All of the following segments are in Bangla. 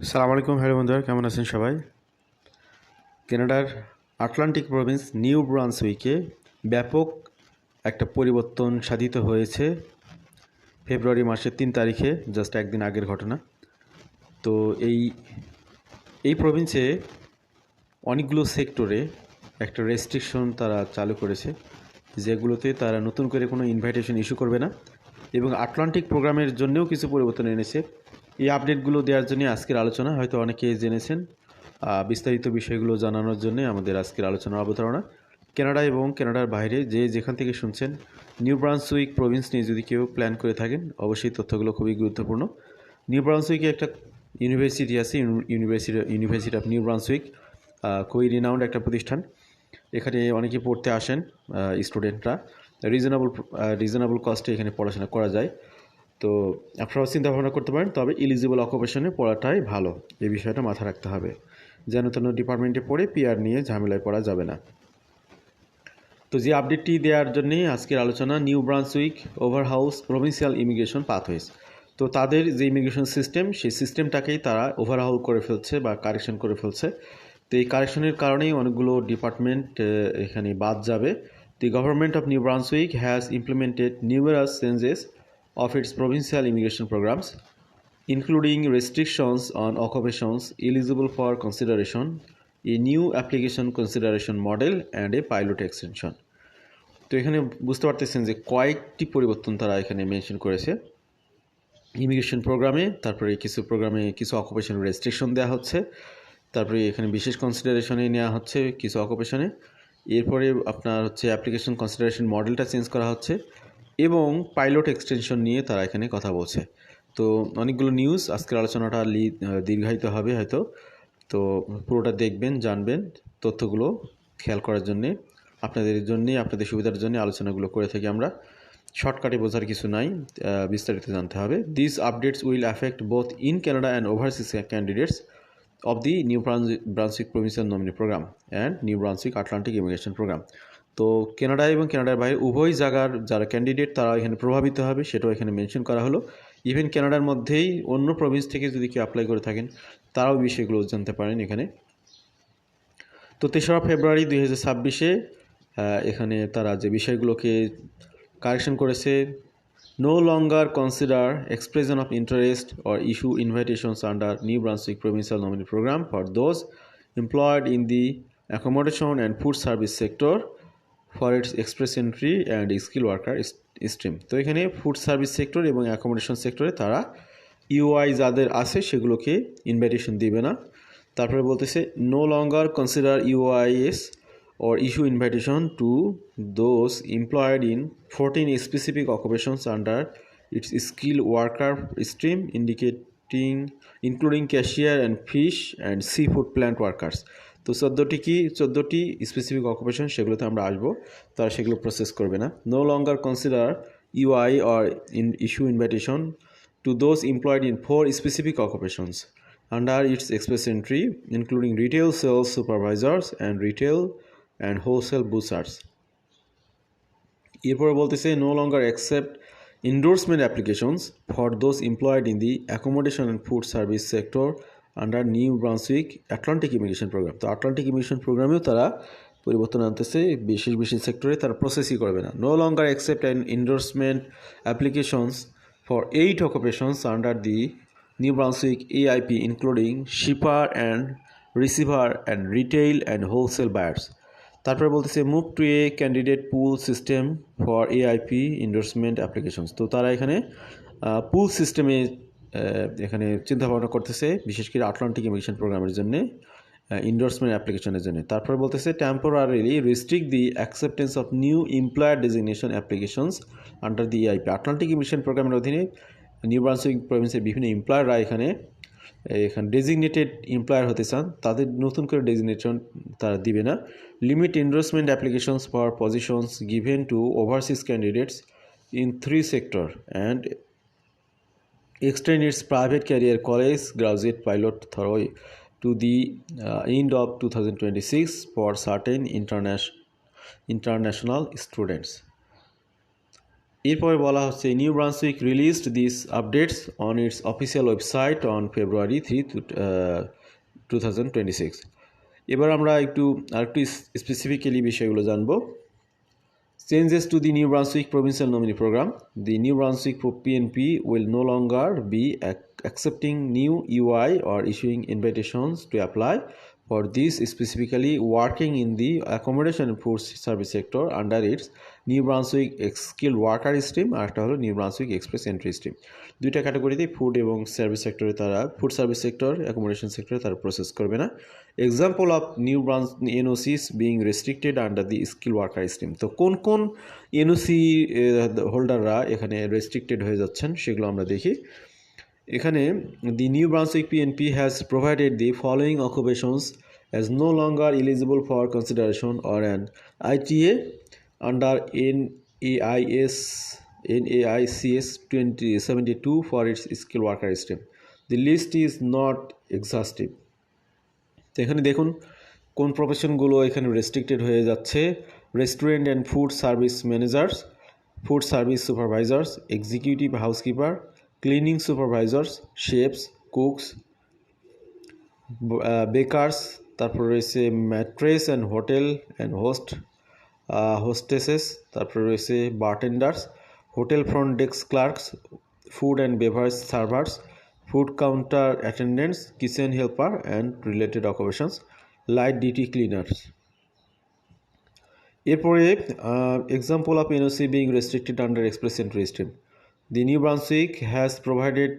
সালাম আলাইকুম, হ্যালো বন্ধুরা, কেমন আছেন সবাই? কানাডার আটলান্টিক প্রভিন্স নিউ ব্রান্স উইকে ব্যাপক একটা পরিবর্তন সাধিত হয়েছে ফেব্রুয়ারি মাসের তিন তারিখে, জাস্ট একদিন আগের ঘটনা। তো এই এই প্রভিন্সে অনেকগুলো সেক্টরে একটা রেস্ট্রিকশন তারা চালু করেছে, যেগুলোতে তারা নতুন করে কোনো ইনভাইটেশন ইস্যু করবে না। এবং আটলান্টিক প্রোগ্রামের জন্যও কিছু পরিবর্তন এনেছে। এই আপডেটগুলো দেওয়ার জন্য আজকের আলোচনা হয়তো অনেকেই জেনেছেন। বিস্তারিত বিষয়গুলো জানানোর জন্য আমাদের আজকের আলোচনার অবতারণা। কানাডা এবং কানাডার বাইরে যে যেখান থেকে শুনছেন নিউ ব্রান্সউইক প্রভিন্স নিয়ে যদি কেউ প্ল্যান করে থাকেন অবশ্যই তথ্যগুলো খুবই গুরুত্বপূর্ণ। নিউ ব্রান্সউইকে একটা ইউনিভার্সিটি আছে university university of New Brunswick uh, খুবই রিনাউন্ড একটা প্রতিষ্ঠান। এখানে অনেকে পড়তে আসেন স্টুডেন্টরা। রিজনেবল রিজনেবল কস্টে এখানে পড়াশোনা করা যায়। তো আপনারাও চিন্তা ভাবনা করতে পারেন, তবে ইলিজিবল অকুপেশনে পড়াটাই ভালো। এই বিষয়টা মাথায় রাখতে হবে। যেন তেন ডিপার্টমেন্টে পড়ে পিআর নিয়ে ঝামেলায় পড়া যাবে না। তো যে আপডেটটি দেওয়ার জন্যে আজকের আলোচনা New Brunswick overhauls provincial immigration pathways তো তাদের যে ইমিগ্রেশন সিস্টেম সেই সিস্টেমটাকেই তারা ওভারহাউল করে ফেলছে বা কারেকশন করে ফেলছে। তো এই কারেকশনের কারণেই অনেকগুলো ডিপার্টমেন্ট এখানে বাদ যাবে। The government of New Brunswick has implemented numerous changes of its provincial immigration programs, including restrictions on occupations eligible for consideration, a new application consideration model, and a pilot extension. তো এখানে বুঝতে পারতেছেন যে কয়েকটি পরিবর্তন তারা এখানে মেনশন করেছে। ইমিগ্রেশন প্রোগ্রামে তারপরে কিছু প্রোগ্রামে কিছু অকুপেশন রেস্ট্রিকশন দেওয়া হচ্ছে। তারপরে এখানে বিশেষ কনসিডারেশনে নেওয়া হচ্ছে কিছু অকুপেশনে এরপরে আপনার হচ্ছে অ্যাপ্লিকেশন কনসিডারেশন মডেলটা চেঞ্জ করা হচ্ছে। এবং পাইলট এক্সটেনশন নিয়ে তারা এখানে কথা বলছে। তো অনেকগুলো নিউজ, আজকের আলোচনাটা লি- দীর্ঘায়িত হবে হয়তো। তো পুরোটা দেখবেন, জানবেন তথ্যগুলো খেয়াল করার জন্যে। আপনাদের জন্যে, আপনাদের সুবিধার জন্য আলোচনাগুলো করে থাকি আমরা। শর্টকাটে বোঝার কিছু নাই বিস্তারিত জানতে হবে। This updates will affect both in Canada and overseas candidates of the New Brunswick Provincial Nominee Program and New Brunswick Atlantic Immigration Program. তো কানাডা এবং কানাডার বাইরে উভয় জায়গার যারা ক্যান্ডিডেট তারা এখানে প্রভাবিত হবে, সেটাও এখানে মেনশন করা হলো। ইভেন কানাডার মধ্যেই অন্য প্রভিন্স থেকে যদি কেউ অ্যাপ্লাই করে থাকেন, তারাও বিষয়গুলো জানতে পারেন এখানে। তো তেসরা ফেব্রুয়ারি দুই হাজার ছাব্বিশে এখানে তারা যে বিষয়গুলোকে কারেকশন করেছে no longer consider expression of interest or issue invitations under New Brunswick provincial nominee program for those employed in the accommodation and food service sector for its express entry and skill worker stream তো এখানে ফুড সার্ভিস সেক্টর এবং অ্যাকোমোডেশন সেক্টরে তারা ইউআই যাদের আছে সেগুলোকে ইনভাইটেশন দিবে না। তারপরে বলতেছে no longer consider EOIs or issue invitation to those employed in fourteen specific occupations under its skill worker stream indicating including cashier and fish and seafood plant workers তো চোদ্দোটি কি? চোদ্দোটি স্পেসিফিক অকুপেশন সেগুলোতে আমরা আসব। তারা সেগুলো প্রসেস করবে না। No longer consider EOI or in issue invitation to those employed in four specific occupations under its express express entry including retail sales supervisors and retail and wholesale butchers এরপরে বলতেছে no longer accept endorsement applications for those employed in the accommodation and food service sector under New Brunswick Atlantic immigration program তো আটলান্টিক ইমিগ্রেশন প্রোগ্রামেও তারা পরিবর্তন আনতেছে, বিশেষ বিশেষ সেক্টরে তারা প্রসেসই করবে না। No longer accept and endorsement applications for eight occupations under the New Brunswick AIP including shipper and receiver and retail and wholesale buyers তারপরে বলতেছে move to a candidate pool system for AIP endorsement applications তো তারা এখানে পুল সিস্টেমে এখানে চিন্তা ভাবনা করতেছে, বিশেষ করে আটলান্টিক ইমিগ্রেশন প্রোগ্রামের জন্য ইন্ডোর্সমেন্ট অ্যাপ্লিকেশনের জন্য। তারপরে বলতেছে temporarily restrict the acceptance of new employer designation applications under the AIP Atlantic immigration প্রোগ্রামের অধীনে নিউ ব্রান্সউইক প্রভিন্সের বিভিন্ন এমপ্লয়াররা এখানে এখানে ডেজিগনেটেড এমপ্লয়ার হতে চান, তাদের নতুন করে ডেজিগনেশন তারা দিবে না। Limit endorsement applications for positions given to overseas candidates in three sector and extend its private career college graduate pilot thorough to the uh, end of 2026 for certain international international students এরপরে বলা হচ্ছে New Brunswick released this updates on its official website on February three two thousand twenty six এবার আমরা একটু আরেকটু স্পেসিফিক্যালি বিষয়গুলো জানব Changes to the New Brunswick Provincial Nominee Program. The New Brunswick PNP will no longer be accepting new UI or issuing invitations to apply for this, specifically working in the accommodation food service sector under its New Brunswick Skilled Worker Stream, আর একটা হলো New Brunswick express entry stream দুইটা ক্যাটাগরিতে ফুড এবং সার্ভিস সেক্টরে তারা ফুড সার্ভিস সেক্টর অ্যাকোমোডেশন সেক্টরে তারা প্রসেস করবে না। Example of New Brunswick NOCs being restricted under the skill worker scheme তো কোন কোন এনওসি হোল্ডাররা এখানে রেস্ট্রিক্টেড হয়ে যাচ্ছেন, সেগুলো আমরা দেখি। এখানে the New Brunswick PNP has provided the following occupations as no longer eligible for consideration or an ITA under NAICS NAICS 2072 for its skill worker stream. The list is not exhaustive. তো এখানে দেখুন, কোন প্রফেশনগুলো এখানে রেস্ট্রিক্টেড হয়ে যাচ্ছে restaurant and food service managers food service supervisors executive housekeeper cleaning supervisors chefs cooks bakers তারপর রয়েছে maitres and hotel and host hostesses তারপরে রয়েছে bartenders hotel front desk clerks food and beverage servers food counter attendants kitchen helper and related occupations light duty cleaners এরপরে example of NOC being restricted under express entry stream The New Brunswick has provided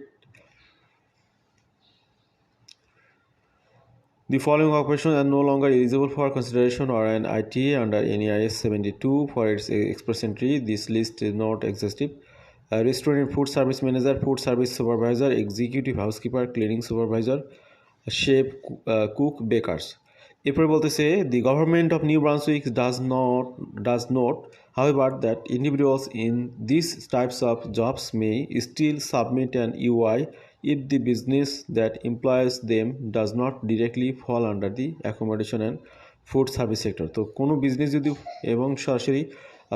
The following occupations are no longer eligible for consideration or an ITA under NEIS 72 for its express entry. This list is not exhaustive. A restaurant and food service manager, food service supervisor, executive housekeeper, cleaning supervisor, chef, uh, cook, bakers. এরপরে বলতেছে the government of New Brunswick does not does note however that individuals in these types of jobs may still submit an UI if the business that employs them does not directly fall under the accommodation and food service sector তো কোনো বিজনেস যদি এবং সরাসরি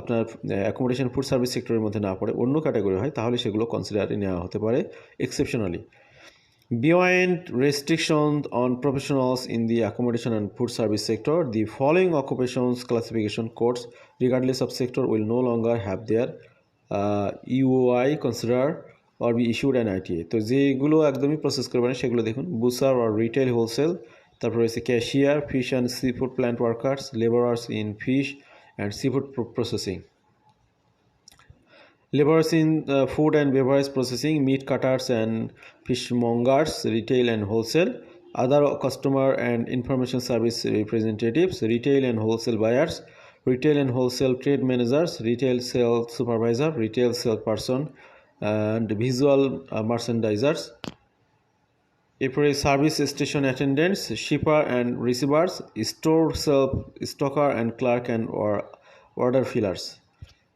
আপনার অ্যাকোমোডেশন ফুড সার্ভিস সেক্টরের মধ্যে না পড়ে অন্য ক্যাটাগরি হয় তাহলে সেগুলো কনসিডারে নেওয়া হতে পারে exceptionally Beyond restrictions on professionals in the accommodation and food service sector, the following occupations classification codes, regardless of sector, will no longer have their uh, EOI considered or be issued an ITA. তো যেগুলো একদমই প্রসেস করবে না সেগুলো দেখুন বুসার or রিটেল হোলসেল তারপর রয়েছে cashier fish and seafood plant workers labourers in fish and seafood processing Laborers in uh, food and beverage processing, meat cutters and fishmongers, retail and wholesale, other customer and information service representatives, retail and wholesale buyers, retail and wholesale trade managers, retail sales supervisor, retail salesperson, and visual uh, merchandisers. April service station attendants, shipper and receivers, store self stocker and clerk and or order fillers.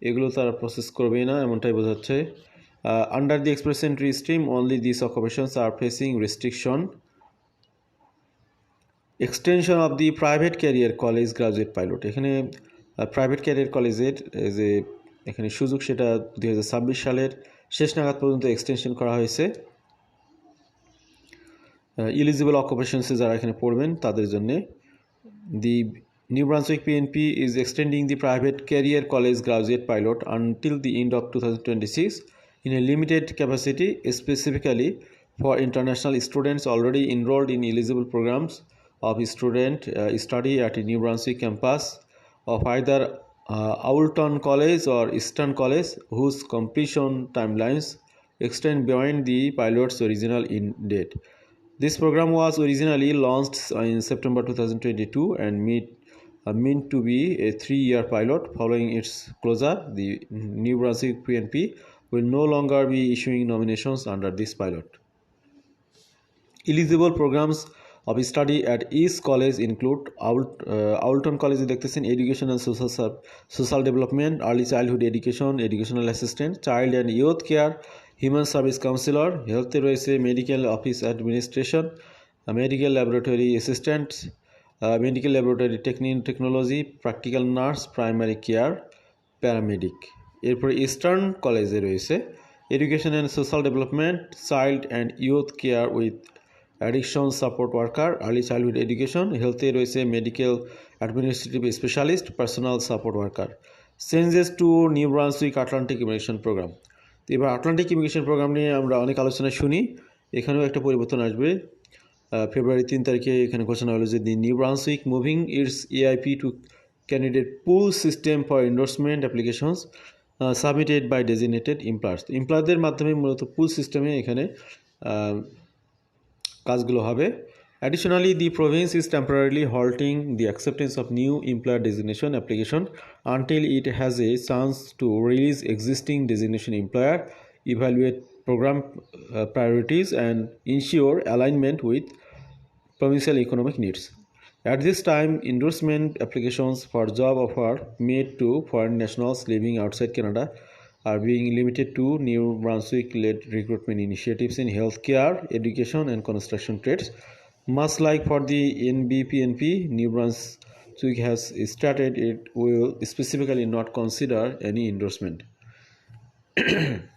এগুলো তারা প্রসেস করবেই না, এমনটাই বোঝাচ্ছে। Under the express entry stream only this occupations are facing restriction extension of the private career college graduate pilot এখানে প্রাইভেট ক্যারিয়ার কলেজের যে, এখানে সুযোগ সেটা দু হাজার ছাব্বিশ সালের শেষ নাগাদ পর্যন্ত এক্সটেনশন করা হয়েছে। ইলিজিবল অকুপেশনসে যারা এখানে পড়বেন, তাদের জন্যে the New Brunswick PNP is extending the private career college graduate pilot until the end of 2026 in a limited capacity, specifically for international students already enrolled in eligible programs of student uh, study at New Brunswick campus of either uh, Owlton College or Eastern College, whose completion timelines extend beyond the pilot's original end date. This program was originally launched in September 2022 and meet meant to be a three-year pilot. Following its closure, the New Brunswick PNP will no longer be issuing nominations under this pilot. Eligible programs of study at East College include Owl- uh, Owlton College দেখতেছেন Education and Social, Sub- Social Development, Early Childhood Education, Educational Assistant, Child and Youth Care, Human Service Counselor, Health রয়েছে Medical Office Administration, uh, Medical Laboratory Assistant, laboratory Techni- Technology, Practical Nurse, Primary Care, Paramedic. এরপরে ইস্টার্ন কলেজে রয়েছে। Education and social development child and youth care with addiction support worker early childhood education হেলথে রয়েছে medical administrative specialist personal support worker changes to New Brunswick Atlantic immigration program তো এবার আটলান্টিক ইমিগ্রেশন প্রোগ্রাম নিয়ে আমরা অনেক আলোচনা শুনি। এখানেও একটা পরিবর্তন আসবে। ফেব্রুয়ারি তিন তারিখে এখানে ঘোষণা হলো যে the New Brunswick moving its AIP to candidate pool system for endorsement applications submitted by designated employers এমপ্লয়ারদের মাধ্যমে মূলত পুল সিস্টেমে এখানে কাজগুলো হবে। Additionally the province is temporarily halting the acceptance of new employer designation application until it has a chance to release existing designation employer evaluate program uh, priorities and ensure alignment with provincial economic needs. At this time, endorsement applications for job offer made to foreign nationals living outside Canada are being limited to New Brunswick-led recruitment initiatives in healthcare, education, and construction trades. Much like for the NBPNP, New Brunswick has stated it will specifically not consider any endorsement.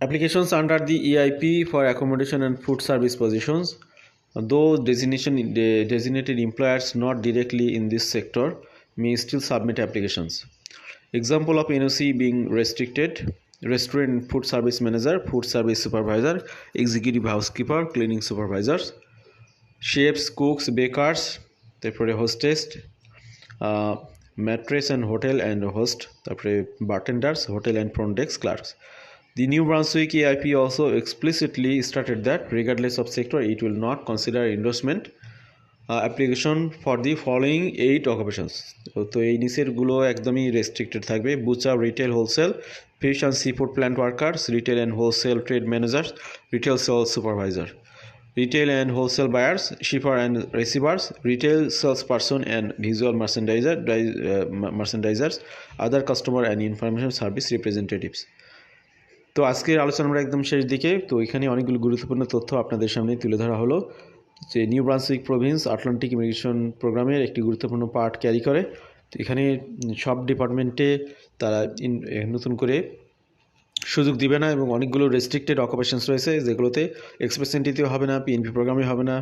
Applications under the EIP for accommodation and food service positions, though designation de- designated employers not directly in this sector may still submit applications. Example of NOC being restricted restaurant and food service manager, food service supervisor, executive housekeeper, cleaning supervisors, chefs cooks bakers তারপরে hostess maitres and hotel and host তারপরে bartenders hotel and front desk clerks The New Brunswick AIP also explicitly stated that, regardless of sector, it will not consider endorsement uh, application for the following eight occupations. তো এই নিচেরগুলো একদমই রেস্ট্রিক্টেড থাকবে butcher retail wholesale fish and seafood plant workers retail and wholesale trade managers retail sales supervisor retail and wholesale buyers, shipper and receivers, retail salesperson and visual merchandiser, di- uh, mer- merchandisers, other customer and information service representatives. তো আজকের আলোচনা আমরা একদম শেষ দিকে। তো এখানে অনেকগুলো গুরুত্বপূর্ণ তথ্য আপনাদের সামনে তুলে ধরা হলো। যে New Brunswick province Atlantic immigration প্রোগ্রামের একটি গুরুত্বপূর্ণ পার্ট ক্যারি করে। তো এখানে সব ডিপার্টমেন্টে তারা নতুন করে সুযোগ দিবে না এবং অনেকগুলো রেস্ট্রিক্টেড অকুপেশনস রয়েছে যেগুলোতে এক্সপ্রেস এন্ট্রিতেও হবে না পিএনপি প্রোগ্রামে হবে না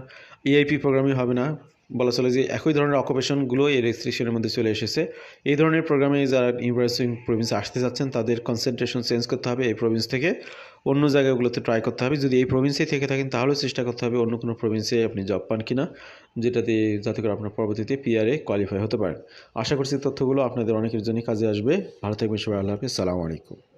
এআইপি প্রোগ্রামে হবে না। বলা চলে যে একই ধরনের অকুপেশনগুলো এই রেস্ট্রিকশনের মধ্যে চলে এসেছে। এই ধরনের প্রোগ্রামে যারা ইউনিভার্সিটি প্রভিন্স আসতে যাচ্ছেন, তাদের কনসেন্ট্রেশন চেঞ্জ করতে হবে এই প্রভিন্স থেকে। অন্য জায়গাগুলোতে ট্রাই করতে হবে। যদি এই প্রভিন্সে থেকে থাকেন, তাহলেও চেষ্টা করতে হবে অন্য কোনো প্রভিন্সে আপনি জব পান কিনা, যেটাতে যাতে করে আপনার পরবর্তীতে পিআরএ কোয়ালিফাই হতে পারেন। আশা করছি তথ্যগুলো আপনাদের অনেকের জন্য কাজে আসবে। ভালো থাকবেন সবাই, আল্লাহ হাফিজ। সালামু আলাইকুম।